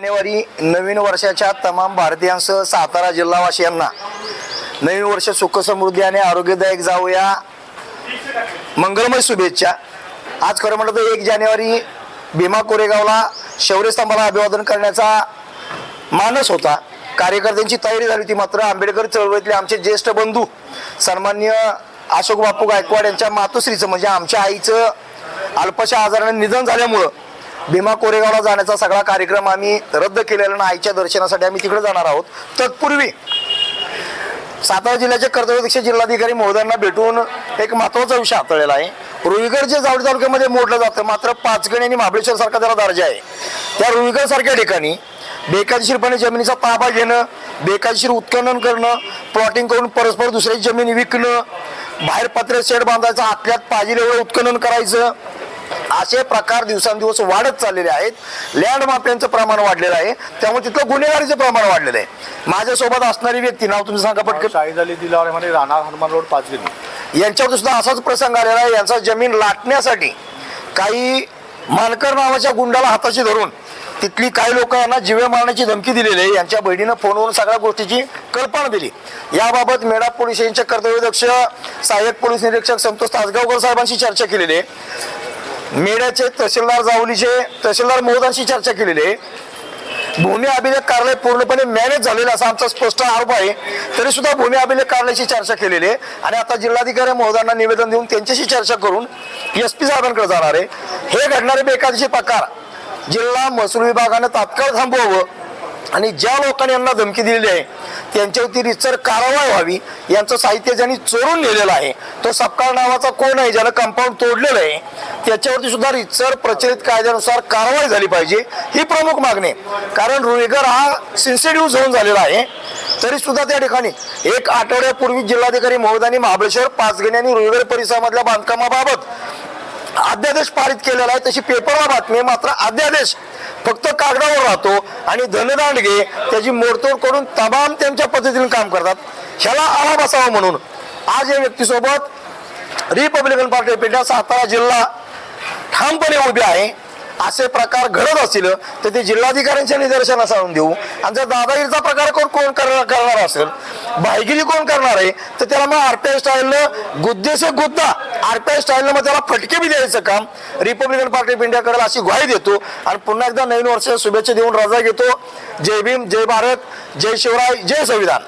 जानेवारी नवीन वर्षाच्या तमाम भारतीयांसह सातारा जिल्हावासियांना नवीन वर्ष सुख समृद्धी आणि आरोग्यदायक जाऊया. मंगलमय शुभेच्छा. आज खरं म्हटलं तर एक जानेवारी भीमा कोरेगावला शौर्यस्तंभाला अभिवादन करण्याचा मानस होता. कार्यकर्त्यांची तयारी झाली होती मात्र आंबेडकर चळवळीतले आमचे ज्येष्ठ बंधू सन्मान्य अशोक बापू गायकवाड यांच्या मातोश्रीचं म्हणजे आमच्या आईचं अल्पशा आजाराने निधन झाल्यामुळं भीमा कोरेगावला जाण्याचा सगळा कार्यक्रम आम्ही रद्द केलेला आणि आईच्या दर्शनासाठी आम्ही तिकडे जाणार आहोत. तत्पूर्वी सातारा जिल्ह्याचे कर्तव्यदक्ष जिल्हाधिकारी महोदयांना भेटून एक महत्त्वाचा विषय हाताळलेला आहे. रुईगड जे जावळी तालुक्यामध्ये मोडलं जातं मात्र पाचगणी आणि महाबळेश्वर सारखा त्याला दर्जा आहे. त्या रुईगड सारख्या ठिकाणी बेकायदेशीरपणे जमिनीचा ताबा घेणं बेकायदेशीर उत्खनन करणं प्लॉटिंग करून परस्पर दुसऱ्याची जमीन विकणं बाहेर पत्रे शेड बांधायचं आतल्यात पाहिजे एवढं उत्खनन करायचं असे प्रकार दिवसांदिवस वाढत चाललेले आहेत. लँड माफियांचं प्रमाण वाढलेलं आहे. त्यामुळे तिथलं गुन्हेगारीचं प्रमाण वाढलेलं आहे. माझ्यासोबत असणारी व्यक्ती नाव तुम्ही सांगा पटकन. शाहीद अली दिलावर म्हणे राणा हनुमान रोड पाचगिरी यांच्यावर सुद्धा असाच प्रसंग आलेला आहे. यांचा जमीन लाटण्यासाठी काही मानकर नावाच्या गुंडाला हाताशी धरून तिथली काही लोक यांना जीवे मारण्याची धमकी दिलेली आहे. यांच्या बहिणीनं फोनवरून सगळ्या गोष्टीची कल्पना दिली. याबाबत मेडा पोलीस स्टेशनचे कर्तव्यदक्ष सहाय्यक पोलीस निरीक्षक संतोष तासगावकर साहेबांशी चर्चा केलेली आहे. मेड्याचे तहसीलदार जावलीचे तहसीलदार महोदयांशी चर्चा केलेली आहे. भूमी अभिलेख कार्यालय पूर्णपणे मॅनेज झालेलं असा आमचा स्पष्ट आरोप आहे. तरी सुद्धा भूमी अभिलेख कार्यालयाशी चर्चा केलेली आहे. आणि आता जिल्हाधिकारी महोदयांना निवेदन देऊन त्यांच्याशी चर्चा करून एस पी साहेबांकडे जाणार आहे. हे घडणारे बेकायदेशीर प्रकार. जिल्हा महसूल विभागानं तात्काळ थांबवावं. आणि ज्या लोकांनी यांना धमकी दिलेली आहे त्यांच्यावरती रितसर कारवाई व्हावी यांचं साहित्य ज्यांनी चोरून नेलेलं आहे तो सपकाळ नावाचा कोण आहे ज्यानं कंपाऊंड तोडलेलं आहे त्याच्यावरती सुद्धा रितसर प्रचलित कायद्यानुसार कारवाई झाली पाहिजे ही प्रमुख मागणी आहे. कारण रुईगर हा सिन्सिटिव्ह झोन झालेला आहे तरी सुद्धा त्या ठिकाणी एक आठवड्यापूर्वी जिल्हाधिकारी महोदयांनी महाबळेश्वर पाचगणी आणि रुईगर परिसरामधल्या बांधकामाबाबत अध्यादेश पारित केलेला आहे तशी पेपरला बातमी आहे मात्र अध्यादेश फक्त कागदावर राहतो आणि धनदांडगे त्याची मोडतोड करून तमाम त्यांच्या पद्धतीने काम करतात. ह्याला आळा बसावा म्हणून आज या व्यक्तीसोबत रिपब्लिकन पार्टी पेठा सातारा जिल्हा ठामपणे उभी आहे. असे प्रकार घडत असतील तर ते जिल्हाधिकाऱ्यांच्या निदर्शनास आणून देऊ. आणि जर दादागिरीचा प्रकार कोण कोण करणार करणार असेल भाईगिरी कोण करणार आहे तर त्याला मग आरपीआय स्टाईलनं गुद्देसे गुद्दा. आरपीआय स्टाईलनं मग त्याला फटके बी द्यायचं काम. रिपब्लिकन पार्टी ऑफ इंडिया करेल अशी ग्वाही देतो. आणि पुन्हा एकदा नवीन वर्षाच्या शुभेच्छा देऊन रजा घेतो. जय भीम जय भारत जय शिवराय जय संविधान.